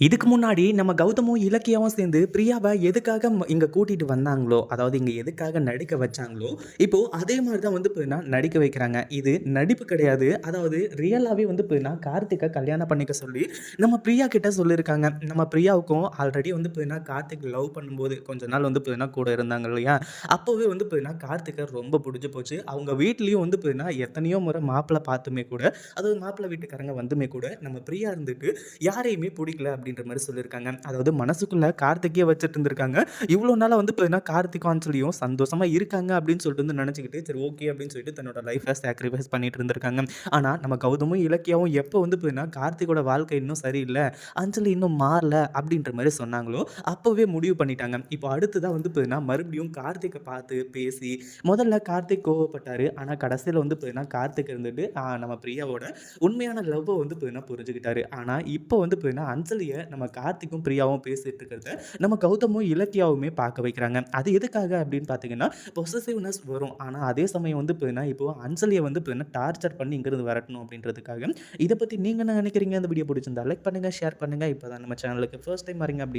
இதுக்கு முன்னாடி நம்ம கௌதமும் இலக்கியாவும் சேர்ந்து பிரியாவை எதுக்காக இங்கே கூட்டிகிட்டு வந்தாங்களோ அதாவது இங்கே எதுக்காக நடிக்க வச்சாங்களோ இப்போது அதே மாதிரி தான் வந்து பார்த்தீங்கன்னா நடிக்க வைக்கிறாங்க. இது நடிப்பு கிடையாது. அதாவது ரியலாகவே வந்து பார்த்தீங்கன்னா கார்த்திகை கல்யாணம் பண்ணிக்க சொல்லி நம்ம பிரியா கிட்ட சொல்லியிருக்காங்க. நம்ம பிரியாவுக்கும் ஆல்ரெடி வந்து பார்த்தீங்கன்னா கார்த்திக் லவ் பண்ணும்போது கொஞ்ச நாள் வந்து பார்த்தீங்கன்னா கூட இருந்தாங்க இல்லையா? அப்போவே வந்து பார்த்தீங்கன்னா கார்த்திகை ரொம்ப பிடிச்சி போச்சு. அவங்க வீட்லேயும் வந்து பார்த்தீங்கன்னா எத்தனையோ முறை மாப்பிள்ளை பார்த்துமே கூட அதாவது மாப்பிள்ளை வீட்டுக்காரங்க வந்துமே கூட நம்ம பிரியா இருந்துட்டு யாரையுமே பிடிக்கல அப்படின்ற மாதிரி சொல்லியிருக்காங்க. அதாவது மனசுக்குள்ளே கார்த்திகே வச்சுட்டு இருந்திருக்காங்க. இவ்வளோ நாளாக வந்து பார்த்தீங்கன்னா கார்த்திக்கும் அஞ்சலியும் சந்தோஷமாக இருக்காங்க அப்படின்னு சொல்லிட்டு வந்து நினச்சிக்கிட்டு சரி ஓகே அப்படின்னு சொல்லிட்டு தன்னோட லைஃப்பை சாக்ரிஃபைஸ் பண்ணிட்டு இருந்திருக்காங்க. ஆனால் நம்ம கௌதமும் இலக்கியாவும் எப்போ வந்து பார்த்தீங்கன்னா கார்த்திகோட வாழ்க்கை இன்னும் சரியில்லை அஞ்சலி இன்னும் மாறல அப்படின்ற மாதிரி சொன்னாங்களோ அப்போவே முடிவு பண்ணிட்டாங்க. இப்போ அடுத்ததாக வந்து பார்த்தீங்கன்னா மறுபடியும் கார்த்திகை பார்த்து பேசி முதல்ல கார்த்திக் கோவப்பட்டார் ஆனால் கடைசியில் வந்து பார்த்தீங்கன்னா கார்த்திக் இருந்துட்டு நம்ம பிரியாவோட உண்மையான லவ்வை வந்து பார்த்தீங்கன்னா புரிஞ்சுக்கிட்டாரு. ஆனால் இப்போ வந்து பார்த்தீங்கன்னா அஞ்சலியை நம்ம கார்த்திக்கும் பிரியாவும் பேசிட்டு இருக்கிறத நம்ம கௌதமும் இலக்கியாவுமே பார்க்க வைக்கிறாங்க. அது எதுக்காக அப்படின்னு பார்த்தீங்கன்னா பொசசிவ்னஸ் வரும். ஆனால் அதே சமயம் வந்து பார்த்தீங்கன்னா இப்போ அன்சலியை வந்து பார்த்தீங்கன்னா டார்ச்சர் பண்ணி இங்கிருந்து வரட்டணும் அப்படின்றதுக்காக. இதை பற்றி நீங்கள் என்ன நினைக்கிறீங்க? அந்த வீடியோ பிடிச்சிருந்தா லைக் பண்ணுங்கள் ஷேர் பண்ணுங்கள் இப்போ தான் நம்ம சேனலுக்கு ஃபர்ஸ்ட் டைம் வரீங்க அப்படின்னா